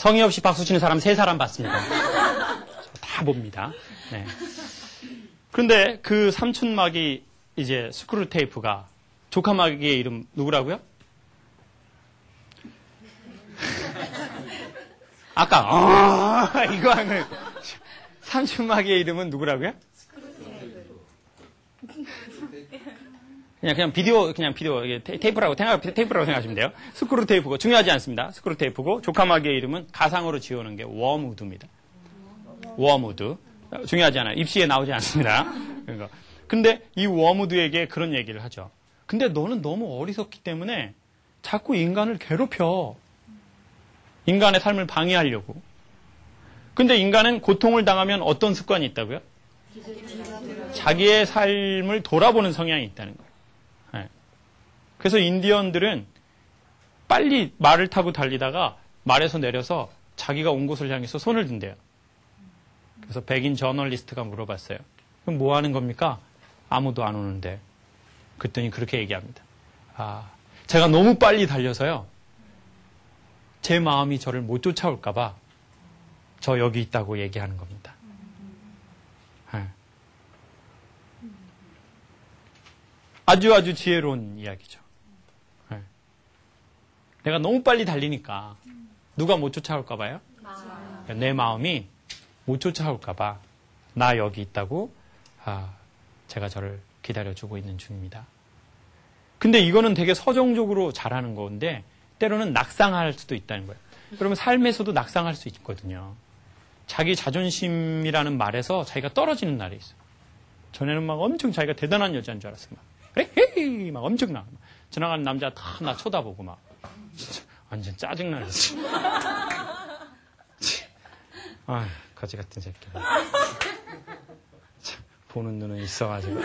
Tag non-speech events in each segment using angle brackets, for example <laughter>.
성의 없이 박수 치는 사람 세 사람 봤습니다. 다 봅니다. 네. 그런데 그 삼촌막이 이제 스크루 테이프가 조카막의 이름 누구라고요? 아까 어, <laughs> 이거 하는 삼촌막의 이름은 누구라고요? 그냥 그냥 비디오 그냥 비디오 테이프라고 생각 테이프라고 생각하시면 돼요. 스크루 테이프고 중요하지 않습니다. 스크루 테이프고 조카마귀의 이름은 가상으로 지어놓은 게 워무드입니다. 워무드 중요하지 않아요. 입시에 나오지 않습니다. <laughs> 그러니까 근데 이 워무드에게 그런 얘기를 하죠. 근데 너는 너무 어리석기 때문에 자꾸 인간을 괴롭혀. 인간의 삶을 방해하려고. 근데 인간은 고통을 당하면 어떤 습관이 있다고요? 자기의 삶을 돌아보는 성향이 있다는 거예요. 네. 그래서 인디언들은 빨리 말을 타고 달리다가 말에서 내려서 자기가 온 곳을 향해서 손을 든대요. 그래서 백인 저널리스트가 물어봤어요. 그럼 뭐 하는 겁니까? 아무도 안 오는데. 그랬더니 그렇게 얘기합니다. 아, 제가 너무 빨리 달려서요. 제 마음이 저를 못 쫓아올까봐 저 여기 있다고 얘기하는 겁니다. 네. 아주 아주 지혜로운 이야기죠. 네. 내가 너무 빨리 달리니까 누가 못 쫓아올까 봐요? 그러니까 내 마음이 못 쫓아올까 봐 나 여기 있다고 아, 제가 저를 기다려주고 있는 중입니다. 근데 이거는 되게 서정적으로 잘하는 건데 때로는 낙상할 수도 있다는 거예요. 그러면 삶에서도 낙상할 수 있거든요. 자기 자존심이라는 말에서 자기가 떨어지는 날이 있어요. 전에는 막 엄청 자기가 대단한 여자인 줄 알았어요. 막, 헤이! 막 엄청나. 지나가는 남자 다 나 쳐다보고 막. 진짜 완전 짜증나지. 아 거지 같은 새끼. 보는 눈은 있어가지고.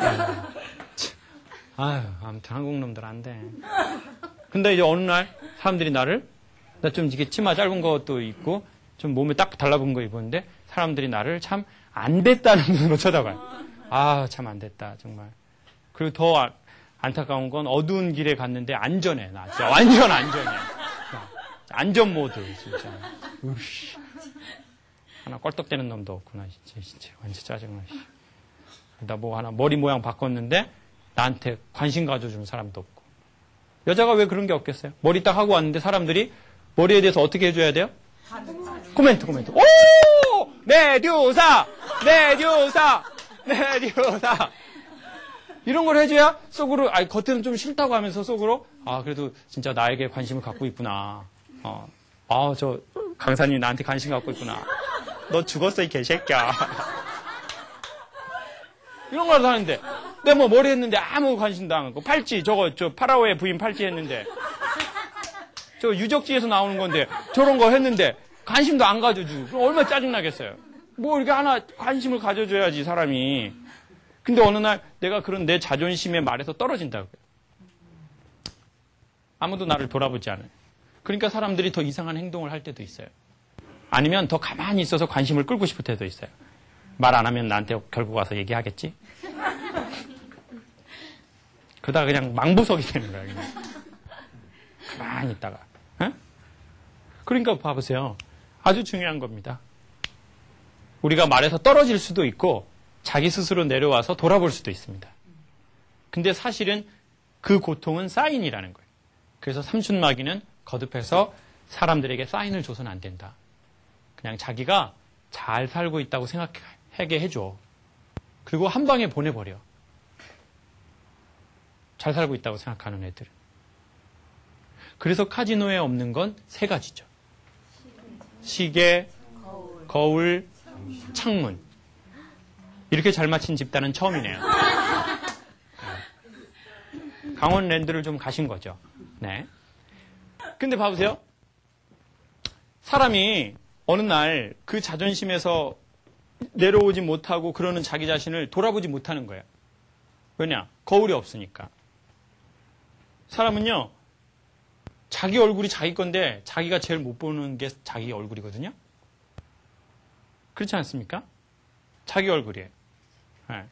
아유, 아무튼 한국 놈들 안 돼. 근데 이제 어느 날 사람들이 나를 나 좀 이게 치마 짧은 것도 있고 좀 몸에 딱 달라붙은 거 입었는데 사람들이 나를 참 안 됐다는 눈으로 쳐다봐요. 아, 참 안 됐다, 정말. 그리고 더 아, 안타까운 건 어두운 길에 갔는데 안전해, 나. 진짜 완전 안전해. 안전 모드, 진짜. 으씨. 하나 껄떡대는 놈도 없구나, 진짜. 진짜. 완전 짜증나, 나 뭐 하나 머리 모양 바꿨는데 나한테 관심 가져주는 사람도 없고. 여자가 왜 그런 게 없겠어요? 머리 딱 하고 왔는데 사람들이 머리에 대해서 어떻게 해줘야 돼요? 코멘트, 코멘트. 오! 내듀사! 내듀사! 내듀사! 이런 걸 해줘야 속으로, 아니, 겉에는 좀 싫다고 하면서 속으로, 아, 그래도 진짜 나에게 관심을 갖고 있구나. 어, 아, 저, 강사님 나한테 관심 갖고 있구나. 너 죽었어, 이 개새끼야. <laughs> 이런 걸 하는데, 내가 뭐 머리 했는데 아무 관심도 안 갖고, 팔찌, 저거, 저, 파라오의 부인 팔찌 했는데, 저 유적지에서 나오는 건데, 저런 거 했는데, 관심도 안 가져주고, 그럼 얼마나 짜증나겠어요. 뭐 이렇게 하나 관심을 가져줘야지, 사람이. 근데 어느 날 내가 그런 내 자존심의 말에서 떨어진다고요. 아무도 나를 돌아보지 않아요. 그러니까 사람들이 더 이상한 행동을 할 때도 있어요. 아니면 더 가만히 있어서 관심을 끌고 싶을 때도 있어요. 말 안 하면 나한테 결국 와서 얘기하겠지? 그러다가 그냥 망부석이 되는 거야. 그냥. 가만히 있다가. 에? 그러니까 봐보세요. 아주 중요한 겁니다. 우리가 말에서 떨어질 수도 있고 자기 스스로 내려와서 돌아볼 수도 있습니다. 근데 사실은 그 고통은 사인이라는 거예요. 그래서 삼춘마귀는 거듭해서 사람들에게 사인을 줘서는 안 된다. 그냥 자기가 잘 살고 있다고 생각하게 해줘. 그리고 한 방에 보내버려. 잘 살고 있다고 생각하는 애들은. 그래서 카지노에 없는 건 세 가지죠. 시계, 거울, 창문. 이렇게 잘 맞힌 집단은 처음이네요. 강원랜드를 좀 가신 거죠. 네. 근데 봐보세요. 사람이 어느 날 그 자존심에서 내려오지 못하고 그러는 자기 자신을 돌아보지 못하는 거예요. 왜냐? 거울이 없으니까. 사람은요, 자기 얼굴이 자기 건데 자기가 제일 못 보는 게 자기 얼굴이거든요? 그렇지 않습니까? 자기 얼굴이에요. 네.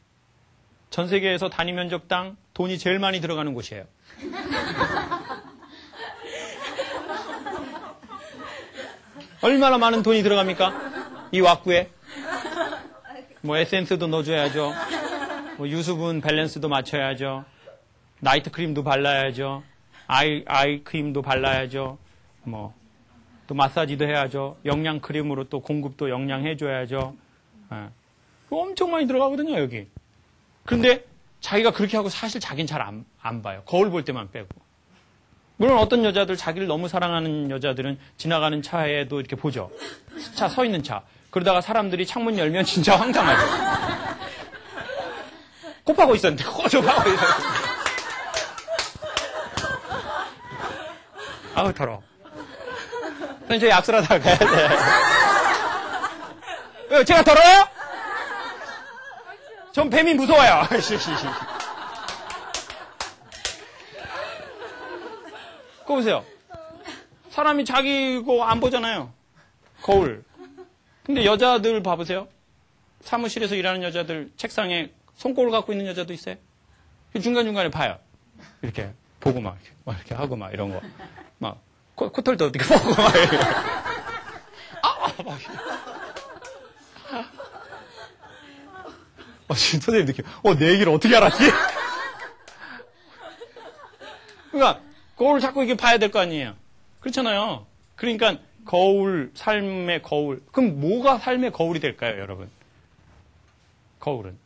전 세계에서 단위 면적당 돈이 제일 많이 들어가는 곳이에요. <laughs> 얼마나 많은 돈이 들어갑니까? 이 왁구에. 뭐 에센스도 넣어줘야죠. 뭐 유수분 밸런스도 맞춰야죠. 나이트 크림도 발라야죠. 아이, 아이 크림도 발라야죠. 뭐, 또 마사지도 해야죠. 영양 크림으로 또 공급도 영양 해줘야죠. 예. 엄청 많이 들어가거든요, 여기. 그런데 자기가 그렇게 하고 사실 자기는 잘 안, 안 봐요. 거울 볼 때만 빼고. 물론 어떤 여자들, 자기를 너무 사랑하는 여자들은 지나가는 차에도 이렇게 보죠. 차, 서 있는 차. 그러다가 사람들이 창문 열면 진짜 황당하죠. 곱하고 있었는데, 꼬접하고 있었는데. 아우, 더러워. 선생님, 저 약술하다 가야 돼. 왜, 제가 더러워요? 전 뱀이 무서워요. <laughs> 그거 보세요. 사람이 자기 거안 보잖아요. 거울. 근데 여자들 봐보세요. 사무실에서 일하는 여자들 책상에 손거울 갖고 있는 여자도 있어요. 중간중간에 봐요. 이렇게 보고 막, 막 이렇게 하고 막 이런 거. 막 코, 코털도 어떻게 보고 막 이렇게. 아! 막 어, 지금 선생님 느낌, 어, 내 얘기를 어떻게 알았지? 그러니까, 거울을 자꾸 이렇게 봐야 될 거 아니에요. 그렇잖아요. 그러니까, 거울, 삶의 거울. 그럼 뭐가 삶의 거울이 될까요, 여러분? 거울은?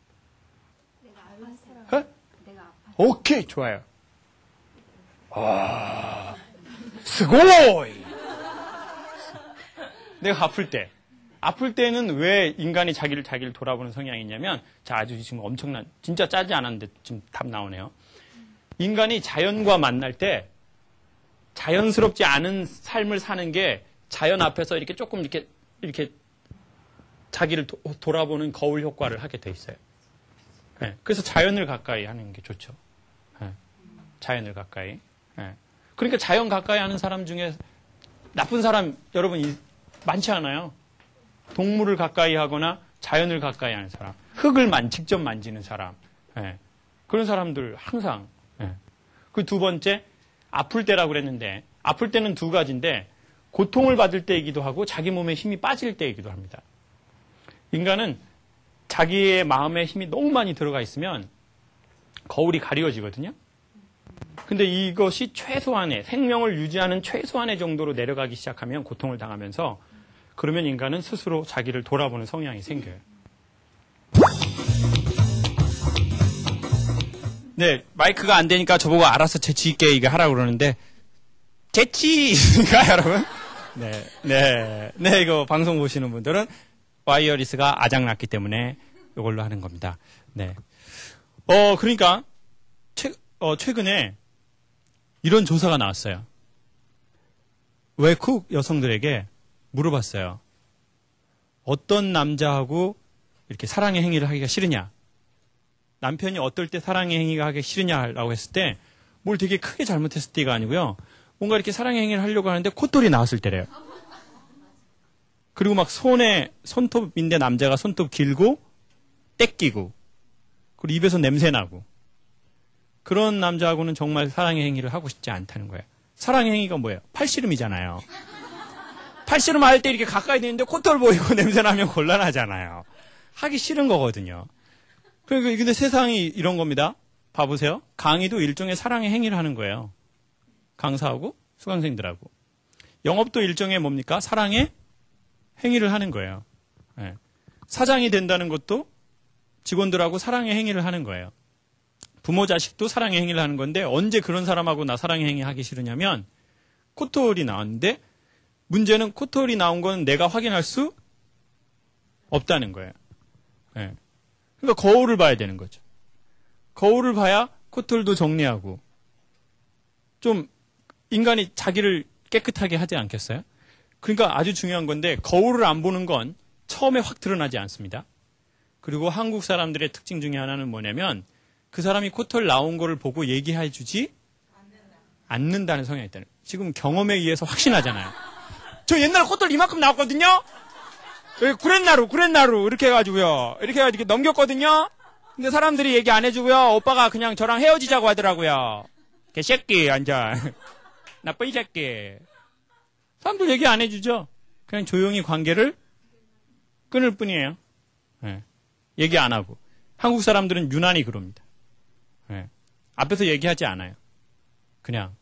어? 오케이, 좋아요. 아, 스고이! 내가 아플 때. 아플 때는 왜 인간이 자기를 자기를 돌아보는 성향이 있냐면, 자, 아주 지금 엄청난, 진짜 짜지 않았는데 지금 답 나오네요. 인간이 자연과 만날 때 자연스럽지 않은 삶을 사는 게 자연 앞에서 이렇게 조금 이렇게, 이렇게 자기를 도, 돌아보는 거울 효과를 하게 돼 있어요. 네, 그래서 자연을 가까이 하는 게 좋죠. 네, 자연을 가까이. 네. 그러니까 자연 가까이 하는 사람 중에 나쁜 사람 여러분 많지 않아요. 동물을 가까이 하거나 자연을 가까이 하는 사람, 흙을 만, 직접 만지는 사람, 예. 그런 사람들 항상. 예. 그두 번째, 아플 때라고 그랬는데, 아플 때는 두 가지인데, 고통을 받을 때이기도 하고, 자기 몸에 힘이 빠질 때이기도 합니다. 인간은 자기의 마음에 힘이 너무 많이 들어가 있으면, 거울이 가리워지거든요. 근데 이것이 최소한의, 생명을 유지하는 최소한의 정도로 내려가기 시작하면 고통을 당하면서 그러면 인간은 스스로 자기를 돌아보는 성향이 생겨요. 네, 마이크가 안 되니까 저보고 알아서 재치 있게 이거 하라고 그러는데 재치 있습니까, <laughs> 여러분? 네, 네, 네, 이거 방송 보시는 분들은 와이어리스가 아작났기 때문에 이걸로 하는 겁니다. 네. 어, 그러니까 최, 어, 최근에 이런 조사가 나왔어요. 외국 여성들에게 물어봤어요. 어떤 남자하고 이렇게 사랑의 행위를 하기가 싫으냐? 남편이 어떨 때 사랑의 행위가 하기 싫으냐라고 했을 때 뭘 되게 크게 잘못했을 때가 아니고요. 뭔가 이렇게 사랑의 행위를 하려고 하는데 콧돌이 나왔을 때래요. 그리고 막 손에 손톱인데 남자가 손톱 길고 떼끼고 그리고 입에서 냄새 나고 그런 남자하고는 정말 사랑의 행위를 하고 싶지 않다는 거예요. 사랑의 행위가 뭐예요? 팔씨름이잖아요. 팔씨름 할 때 이렇게 가까이 되는데 콧털 보이고 <laughs> 냄새 나면 곤란하잖아요. 하기 싫은 거거든요. 그러니까 근데 세상이 이런 겁니다. 봐보세요. 강의도 일종의 사랑의 행위를 하는 거예요. 강사하고 수강생들하고. 영업도 일종의 뭡니까? 사랑의 행위를 하는 거예요. 네. 사장이 된다는 것도 직원들하고 사랑의 행위를 하는 거예요. 부모 자식도 사랑의 행위를 하는 건데 언제 그런 사람하고 나 사랑의 행위 하기 싫으냐면 코털이 나왔는데 문제는 코털이 나온 건 내가 확인할 수 없다는 거예요. 네. 그러니까 거울을 봐야 되는 거죠. 거울을 봐야 코털도 정리하고 좀 인간이 자기를 깨끗하게 하지 않겠어요? 그러니까 아주 중요한 건데 거울을 안 보는 건 처음에 확 드러나지 않습니다. 그리고 한국 사람들의 특징 중에 하나는 뭐냐면 그 사람이 코털 나온 거를 보고 얘기해 주지 않는다는 성향이 있다는 지금 경험에 의해서 확신하잖아요. 저 옛날에 코털 이만큼 나왔거든요? 구렛나루, 구렛나루, 이렇게 해가지고요. 이렇게 해가지고 넘겼거든요? 근데 사람들이 얘기 안 해주고요. 오빠가 그냥 저랑 헤어지자고 하더라고요. 개새끼, 완전. <laughs> 나쁜 새끼. 사람들 얘기 안 해주죠? 그냥 조용히 관계를 끊을 뿐이에요. 예. 얘기 안 하고. 한국 사람들은 유난히 그럽니다. 예. 앞에서 얘기하지 않아요. 그냥.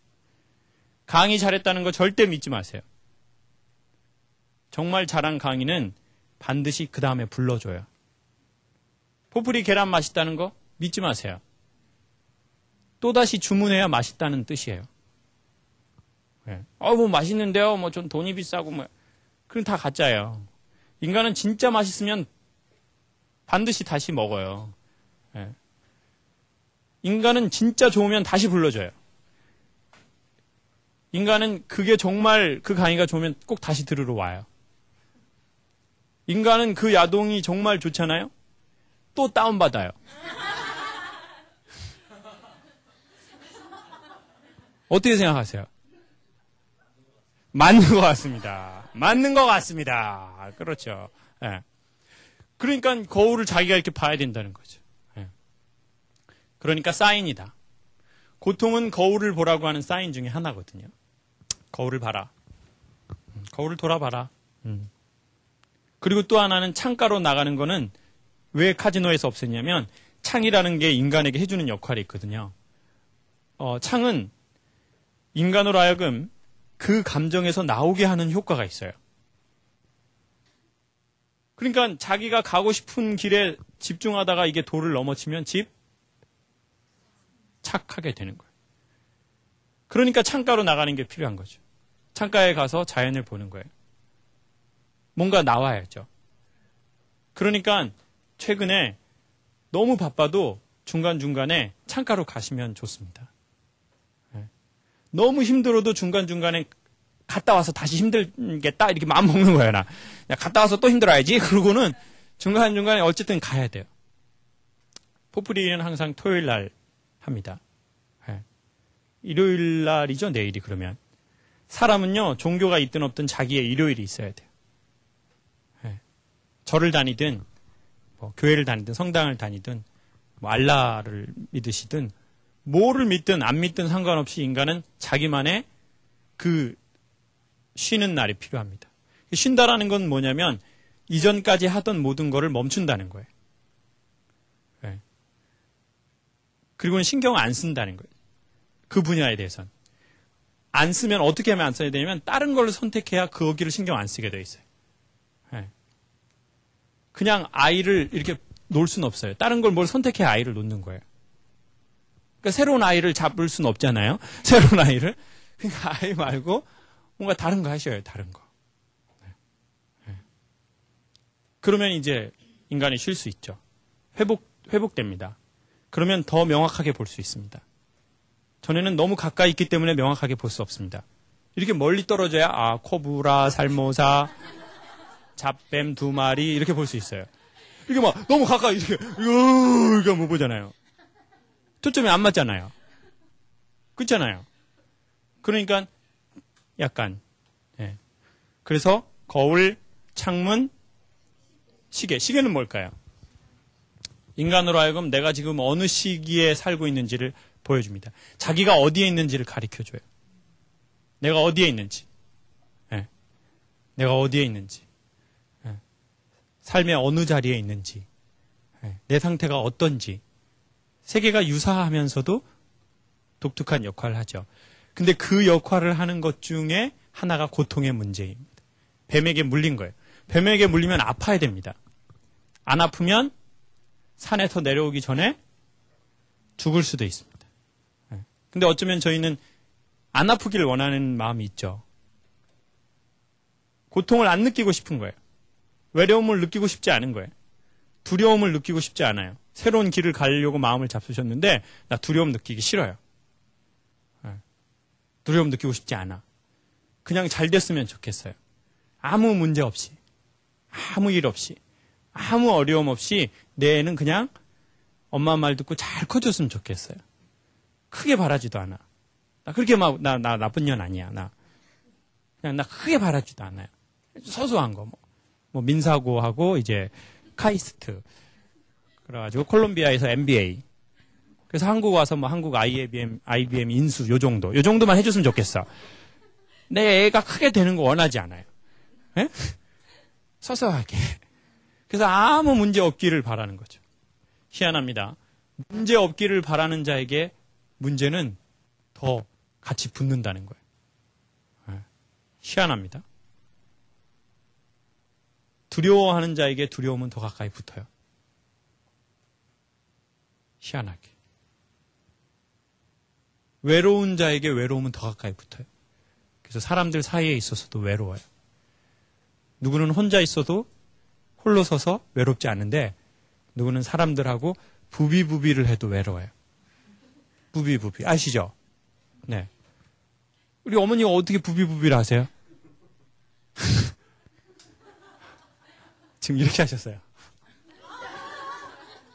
강의 잘했다는 거 절대 믿지 마세요. 정말 잘한 강의는 반드시 그 다음에 불러줘요. 포프리 계란 맛있다는 거 믿지 마세요. 또다시 주문해야 맛있다는 뜻이에요. 네. 어, 뭐 맛있는데요. 뭐좀 돈이 비싸고 뭐. 그럼 다 가짜예요. 인간은 진짜 맛있으면 반드시 다시 먹어요. 네. 인간은 진짜 좋으면 다시 불러줘요. 인간은 그게 정말 그 강의가 좋으면 꼭 다시 들으러 와요. 인간은 그 야동이 정말 좋잖아요? 또 다운받아요. 어떻게 생각하세요? 맞는 것 같습니다. 맞는 것 같습니다. 그렇죠. 예. 그러니까 거울을 자기가 이렇게 봐야 된다는 거죠. 예. 그러니까 사인이다. 고통은 거울을 보라고 하는 사인 중에 하나거든요. 거울을 봐라. 음, 거울을 돌아봐라. 음. 그리고 또 하나는 창가로 나가는 거는 왜 카지노에서 없앴냐면 창이라는 게 인간에게 해주는 역할이 있거든요. 어, 창은 인간으로 하여금 그 감정에서 나오게 하는 효과가 있어요. 그러니까 자기가 가고 싶은 길에 집중하다가 이게 돌을 넘어치면 집 착하게 되는 거예요. 그러니까 창가로 나가는 게 필요한 거죠. 창가에 가서 자연을 보는 거예요. 뭔가 나와야죠. 그러니까 최근에 너무 바빠도 중간중간에 창가로 가시면 좋습니다. 네. 너무 힘들어도 중간중간에 갔다 와서 다시 힘들겠다 이렇게 마음 먹는 거예요 나. 야, 갔다 와서 또 힘들어야지 <laughs> 그러고는 중간중간에 어쨌든 가야 돼요. 포프리는 항상 토요일 날 합니다. 네. 일요일 날이죠 내일이 그러면. 사람은요 종교가 있든 없든 자기의 일요일이 있어야 돼요. 네. 절을 다니든 뭐 교회를 다니든 성당을 다니든 뭐 알라를 믿으시든 뭐를 믿든 안 믿든 상관없이 인간은 자기만의 그 쉬는 날이 필요합니다. 쉰다라는 건 뭐냐면 이전까지 하던 모든 거를 멈춘다는 거예요. 네. 그리고는 신경 안 쓴다는 거예요. 그 분야에 대해서는. 안 쓰면 어떻게 하면 안 써야 되냐면 다른 걸 선택해야 거기를 신경 안 쓰게 돼 있어요. 그냥 아이를 이렇게 놓을 수는 없어요. 다른 걸 뭘 선택해 아이를 놓는 거예요. 그러니까 새로운 아이를 잡을 수는 없잖아요. <laughs> 새로운 아이를. 그러니까 아이 말고 뭔가 다른 거 하셔요. 다른 거. 네. 네. 그러면 이제 인간이 쉴 수 있죠. 회복 회복됩니다. 그러면 더 명확하게 볼 수 있습니다. 전에는 너무 가까이 있기 때문에 명확하게 볼 수 없습니다. 이렇게 멀리 떨어져야 아 코브라, 살모사, 잡뱀 두 마리 이렇게 볼 수 있어요. 이게 막 너무 가까이 이렇게 이렇게 못 보잖아요. 초점이 안 맞잖아요. 그렇잖아요. 그러니까 약간 예. 그래서 거울, 창문, 시계. 시계는 뭘까요? 인간으로 하여금 내가 지금 어느 시기에 살고 있는지를 보여줍니다. 자기가 어디에 있는지를 가리켜줘요. 내가 어디에 있는지. 예. 내가 어디에 있는지. 삶의 어느 자리에 있는지, 예, 내 상태가 어떤지, 세계가 유사하면서도 독특한 역할을 하죠. 근데 그 역할을 하는 것 중에 하나가 고통의 문제입니다. 뱀에게 물린 거예요. 뱀에게 물리면 아파야 됩니다. 안 아프면 산에서 내려오기 전에 죽을 수도 있습니다. 예. 근데 어쩌면 저희는 안 아프기를 원하는 마음이 있죠. 고통을 안 느끼고 싶은 거예요. 외로움을 느끼고 싶지 않은 거예요. 두려움을 느끼고 싶지 않아요. 새로운 길을 가려고 마음을 잡수셨는데 나 두려움 느끼기 싫어요. 네. 두려움 느끼고 싶지 않아. 그냥 잘 됐으면 좋겠어요. 아무 문제 없이, 아무 일 없이, 아무 어려움 없이 내 애는 그냥 엄마 말 듣고 잘 커졌으면 좋겠어요. 크게 바라지도 않아. 나 그렇게 막, 나, 나 나쁜 년 아니야. 나. 그냥 나 크게 바라지도 않아요. 소소한 거, 뭐. 뭐 민사고하고 이제 카이스트 그래가지고 콜롬비아에서 MBA 그래서 한국 와서 뭐 한국 IBM IBM 인수 요 정도 요 정도만 해줬으면 좋겠어. 내 애가 크게 되는 거 원하지 않아요. 예? 서서하게. 그래서 아무 문제 없기를 바라는 거죠. 희한합니다. 문제 없기를 바라는 자에게 문제는 더 같이 붙는다는 거예요. 예. 희한합니다. 두려워하는 자에게 두려움은 더 가까이 붙어요. 희한하게. 외로운 자에게 외로움은 더 가까이 붙어요. 그래서 사람들 사이에 있어서도 외로워요. 누구는 혼자 있어도 홀로 서서 외롭지 않은데 누구는 사람들하고 부비부비를 해도 외로워요. 부비부비 아시죠? 네. 우리 어머니가 어떻게 부비부비를 하세요? 지금 이렇게 하셨어요.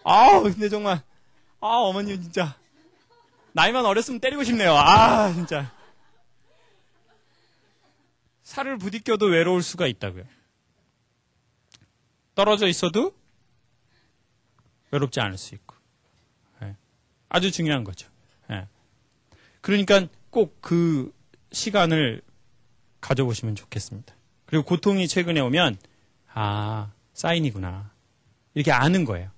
아우 근데 정말 아 어머님 진짜 나이만 어렸으면 때리고 싶네요. 아 진짜 살을 부딪혀도 외로울 수가 있다고요. 떨어져 있어도 외롭지 않을 수 있고. 예. 아주 중요한 거죠. 예. 그러니까 꼭 그 시간을 가져보시면 좋겠습니다. 그리고 고통이 최근에 오면, 아, 사인이구나. 이렇게 아는 거예요.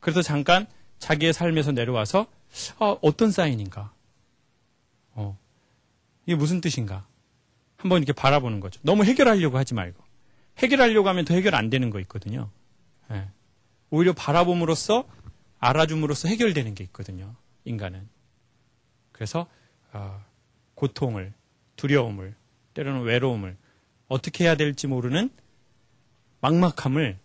그래서 잠깐 자기의 삶에서 내려와서, 아, 어떤 사인인가? 어, 이게 무슨 뜻인가? 한번 이렇게 바라보는 거죠. 너무 해결하려고 하지 말고. 해결하려고 하면 더 해결 안 되는 거 있거든요. 예. 오히려 바라봄으로써 알아줌으로써 해결되는 게 있거든요. 인간은. 그래서 어, 고통을, 두려움을, 때로는 외로움을 어떻게 해야 될지 모르는 막막함을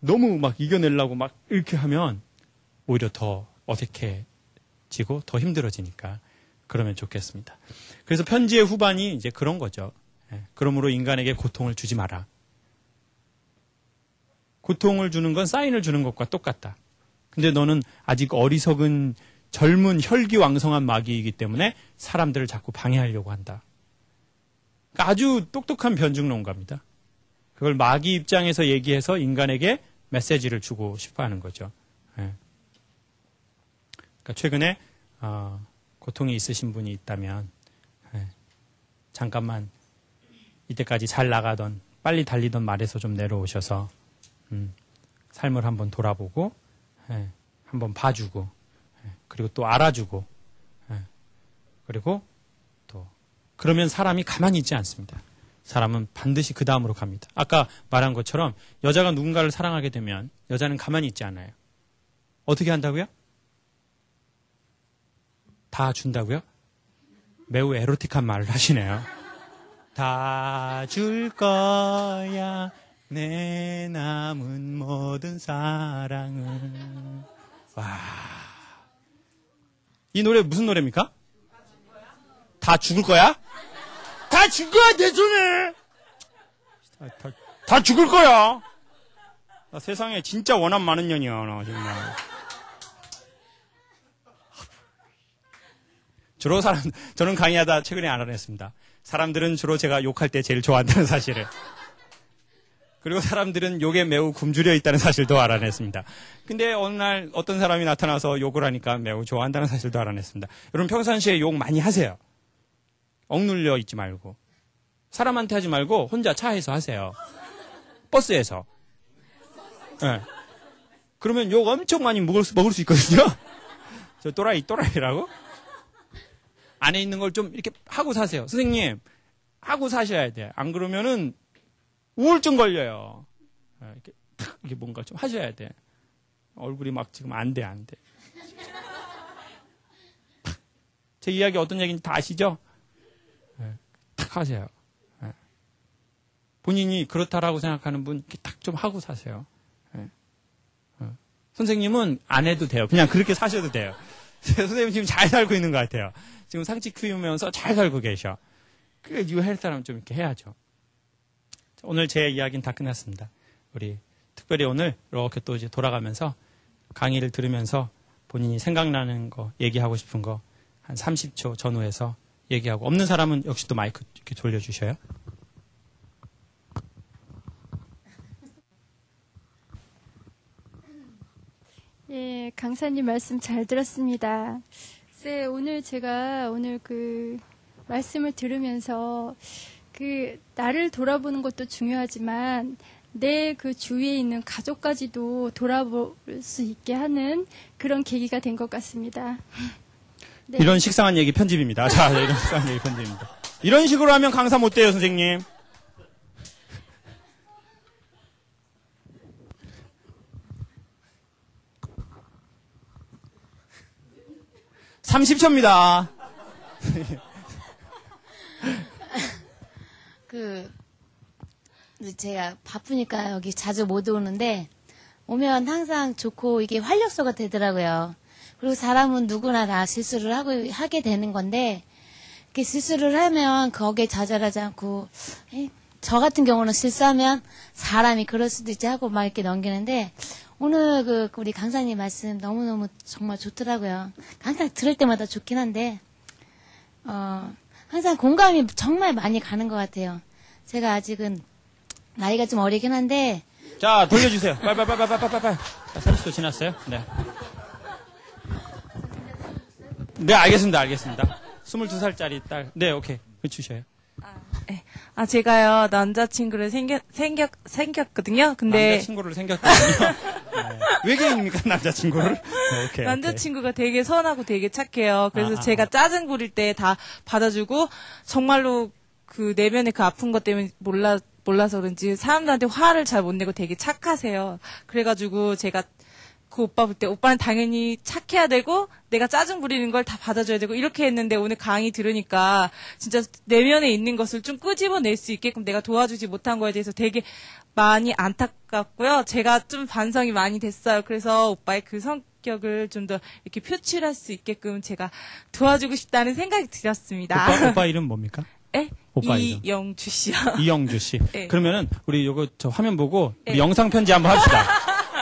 너무 막 이겨내려고 막 이렇게 하면 오히려 더 어색해지고 더 힘들어지니까 그러면 좋겠습니다. 그래서 편지의 후반이 이제 그런 거죠. 예, 그러므로 인간에게 고통을 주지 마라. 고통을 주는 건 사인을 주는 것과 똑같다. 근데 너는 아직 어리석은 젊은 혈기왕성한 마귀이기 때문에 사람들을 자꾸 방해하려고 한다. 아주 똑똑한 변증론가입니다. 그걸 마귀 입장에서 얘기해서 인간에게 메시지를 주고 싶어 하는 거죠. 예. 그러니까 최근에 어, 고통이 있으신 분이 있다면 예, 잠깐만 이때까지 잘 나가던 빨리 달리던 말에서 좀 내려오셔서 음, 삶을 한번 돌아보고 예, 한번 봐주고 예, 그리고 또 알아주고 예, 그리고 또 그러면 사람이 가만히 있지 않습니다. 사람은 반드시 그 다음으로 갑니다. 아까 말한 것처럼 여자가 누군가를 사랑하게 되면 여자는 가만히 있지 않아요. 어떻게 한다고요? 다 준다고요? 매우 에로틱한 말을 하시네요. 다 줄 거야 내 남은 모든 사랑을 와. 이 노래 무슨 노래입니까? 다 죽을 거야? 다 죽을 거야 내 손에 다, 다, 다 죽을 거야 나 세상에 진짜 원한 많은 년이야 나 정말 주로 사람, 저는 강의하다 최근에 알아냈습니다. 사람들은 주로 제가 욕할 때 제일 좋아한다는 사실을. 그리고 사람들은 욕에 매우 굶주려 있다는 사실도 알아냈습니다. 근데 어느 날 어떤 사람이 나타나서 욕을 하니까 매우 좋아한다는 사실도 알아냈습니다. 여러분 평상시에 욕 많이 하세요. 억눌려 있지 말고. 사람한테 하지 말고 혼자 차에서 하세요. 버스에서. 네. 그러면 욕 엄청 많이 먹을 수, 먹을 수 있거든요. <laughs> 저 또라이, 또라이라고? 안에 있는 걸 좀 이렇게 하고 사세요. 선생님, 하고 사셔야 돼. 안 그러면은 우울증 걸려요. 아, 이렇게 탁 이게 뭔가 좀 하셔야 돼. 얼굴이 막 지금 안 돼, 안 돼. 제 이야기 어떤 얘기인지 다 아시죠? 하세요. 네. 본인이 그렇다라고 생각하는 분, 딱 좀 하고 사세요. 네. 어. 선생님은 안 해도 돼요. 그냥 그렇게 사셔도 돼요. <laughs> 선생님 지금 잘 살고 있는 것 같아요. 지금 상치 키우면서 잘 살고 계셔. 그게 이거 할 사람 좀 이렇게 해야죠. 오늘 제 이야기는 다 끝났습니다. 우리 특별히 오늘 이렇게 또 이제 돌아가면서 강의를 들으면서 본인이 생각나는 거, 얘기하고 싶은 거 한 30초 전후해서 얘기하고 없는 사람은 역시 또 마이크 이렇게 돌려주셔요. 예, 강사님 말씀 잘 들었습니다. 네, 오늘 제가 오늘 그 말씀을 들으면서 그 나를 돌아보는 것도 중요하지만 내 그 주위에 있는 가족까지도 돌아볼 수 있게 하는 그런 계기가 된 것 같습니다. 네. 이런 식상한 얘기 편집입니다. 자, 이런 <laughs> 식상한 얘기 편집입니다. 이런 식으로 하면 강사 못 돼요, 선생님. (30초입니다) <laughs> 그 제가 바쁘니까 여기 자주 못 오는데 오면 항상 좋고 이게 활력소가 되더라고요. 그리고 사람은 누구나 다 실수를 하고 하게 되는 건데 이렇게 실수를 하면 거기에 좌절하지 않고 에이, 저 같은 경우는 실수하면 사람이 그럴 수도 있지 하고 막 이렇게 넘기는데 오늘 그 우리 강사님 말씀 너무너무 정말 좋더라고요. 항상 들을 때마다 좋긴 한데 어 항상 공감이 정말 많이 가는 것 같아요. 제가 아직은 나이가 좀 어리긴 한데 자, 돌려주세요. 빨빨빨빨빨빨빨. 30초 지났어요? 네. 네, 알겠습니다. 알겠습니다. 22살짜리 딸. 네, 오케이. 그 주셔요. 아, 제가요, 남자친구를 생겼, 생겼, 생겼거든요. 근데, 남자친구를 생겼거든요. 네. 외계인입니까, 남자친구를? 네, 오케이. 남자친구가 되게 선하고 되게 착해요. 그래서 아, 아, 제가 아. 짜증 부릴 때 다 받아주고, 정말로 그 내면의 그 아픈 것 때문에 몰라, 몰라서 그런지 사람들한테 화를 잘 못 내고 되게 착하세요. 그래가지고 제가 그 오빠 볼 때 오빠는 당연히 착해야 되고 내가 짜증 부리는 걸 다 받아줘야 되고 이렇게 했는데 오늘 강의 들으니까 진짜 내면에 있는 것을 좀 끄집어낼 수 있게끔 내가 도와주지 못한 거에 대해서 되게 많이 안타깝고요. 제가 좀 반성이 많이 됐어요. 그래서 오빠의 그 성격을 좀 더 이렇게 표출할 수 있게끔 제가 도와주고 싶다는 생각이 들었습니다. 오빠, 오빠 이름 뭡니까? 에? 오빠 이름. 이영주 씨요. 이영주 씨. 네. 그러면은 우리 요거 저 화면 보고 네. 영상 편지 한번 합시다.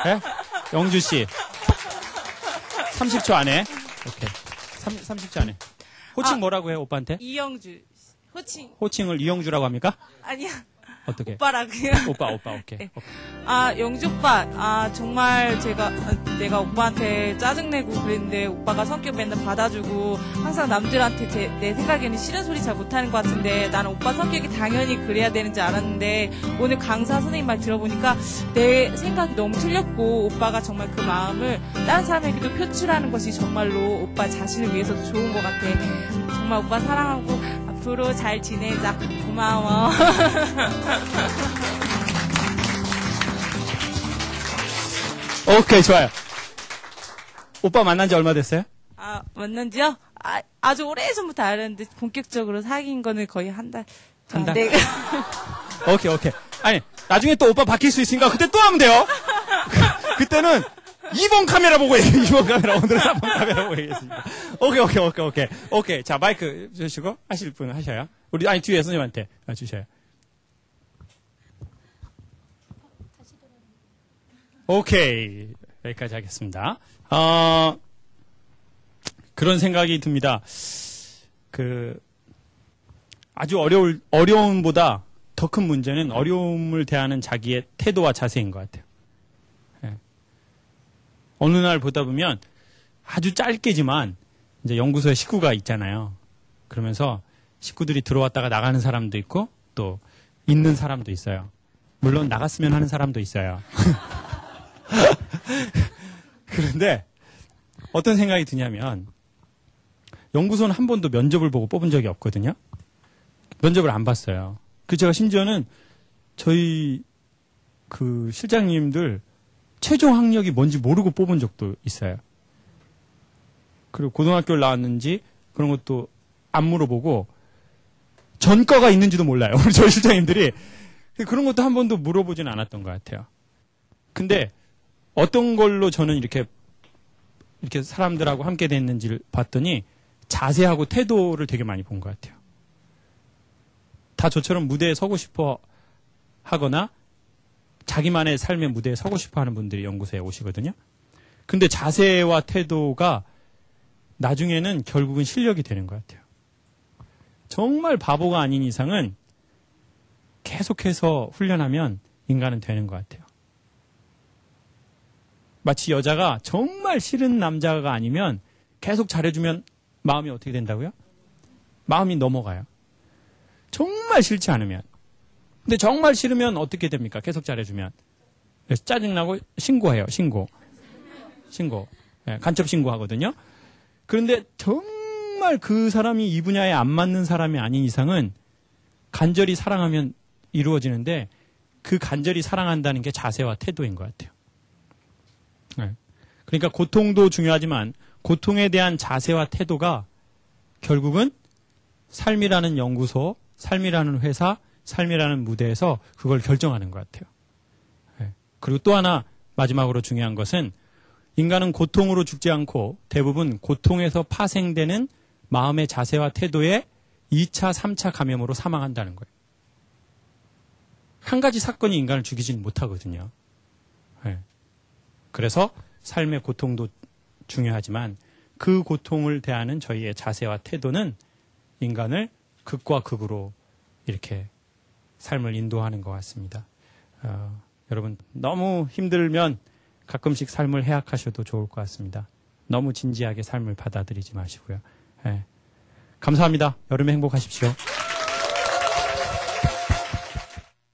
예? <laughs> 영주 씨. 30초 안에. 오케이. 3, 30초 안에. 호칭 아. 뭐라고 해요, 오빠한테? 이영주 호칭 호칭을 이영주라고 합니까? 아니야 어떻게? 오빠라고요. 오빠, 오빠, 오케이. 네. 아, 영주 오빠. 아, 정말 제가, 아, 내가 오빠한테 짜증내고 그랬는데 오빠가 성격 맨날 받아주고 항상 남들한테 제- 내 생각에는 싫은 소리 잘 못하는 것 같은데 나는 오빠 성격이 당연히 그래야 되는지 알았는데 오늘 강사 선생님 말 들어보니까 내 생각이 너무 틀렸고 오빠가 정말 그 마음을 다른 사람에게도 표출하는 것이 정말로 오빠 자신을 위해서도 좋은 것 같아. 정말 오빠 사랑하고 앞으로 잘 지내자. 고마워. <laughs> 오케이, 좋아요. 오빠 만난 지 얼마 됐어요? 아, 만난 지요? 아, 아주 오래전부터 알았는데, 본격적으로 사귄 거는 거의 한 달. 한 달? 네. <laughs> 오케이, 오케이. 아니, 나중에 또 오빠 바뀔 수 있으니까 그때 또 하면 돼요. 그, 때는 2번 카메라 보고 얘기해, 2번 카메라. 오늘은 3번 카메라 보고 얘기했습니다. 오케이, 오케이, 오케이, 오케이. 오케이. 자, 마이크 주시고 하실 분 하셔요. 우리, 아니, 뒤에 선생님한테 주셔요. 오케이. 여기까지 하겠습니다. 어, 그런 생각이 듭니다. 그, 아주 어려울, 어려움보다 더 큰 문제는 어려움을 대하는 자기의 태도와 자세인 것 같아요. 예. 어느 날 보다 보면 아주 짧게지만 이제 연구소에 식구가 있잖아요. 그러면서 식구들이 들어왔다가 나가는 사람도 있고 또 있는 사람도 있어요. 물론 나갔으면 하는 사람도 있어요. <laughs> <laughs> 그런데 어떤 생각이 드냐면 연구소는 한 번도 면접을 보고 뽑은 적이 없거든요. 면접을 안 봤어요. 그 제가 심지어는 저희 그 실장님들 최종 학력이 뭔지 모르고 뽑은 적도 있어요. 그리고 고등학교를 나왔는지 그런 것도 안 물어보고 전과가 있는지도 몰라요. <laughs> 우리 저희 실장님들이 그런 것도 한 번도 물어보진 않았던 것 같아요. 근데 어떤 걸로 저는 이렇게 이렇게 사람들하고 함께 됐는지를 봤더니 자세하고 태도를 되게 많이 본 것 같아요. 다 저처럼 무대에 서고 싶어 하거나 자기만의 삶의 무대에 서고 싶어 하는 분들이 연구소에 오시거든요. 근데 자세와 태도가 나중에는 결국은 실력이 되는 것 같아요. 정말 바보가 아닌 이상은 계속해서 훈련하면 인간은 되는 것 같아요. 마치 여자가 정말 싫은 남자가 아니면 계속 잘해주면 마음이 어떻게 된다고요? 마음이 넘어가요. 정말 싫지 않으면. 근데 정말 싫으면 어떻게 됩니까? 계속 잘해주면. 그래서 짜증나고 신고해요, 신고. 신고. 예, 간첩 신고하거든요. 그런데 정말 그 사람이 이 분야에 안 맞는 사람이 아닌 이상은 간절히 사랑하면 이루어지는데 그 간절히 사랑한다는 게 자세와 태도인 것 같아요. 예. 그러니까 고통도 중요하지만 고통에 대한 자세와 태도가 결국은 삶이라는 연구소, 삶이라는 회사, 삶이라는 무대에서 그걸 결정하는 것 같아요. 예. 그리고 또 하나 마지막으로 중요한 것은 인간은 고통으로 죽지 않고 대부분 고통에서 파생되는 마음의 자세와 태도에 2차, 3차 감염으로 사망한다는 거예요. 한 가지 사건이 인간을 죽이지는 못하거든요. 예. 그래서 삶의 고통도 중요하지만 그 고통을 대하는 저희의 자세와 태도는 인간을 극과 극으로 이렇게 삶을 인도하는 것 같습니다. 어, 여러분 너무 힘들면 가끔씩 삶을 해약하셔도 좋을 것 같습니다. 너무 진지하게 삶을 받아들이지 마시고요. 예. 감사합니다. 여름에 행복하십시오.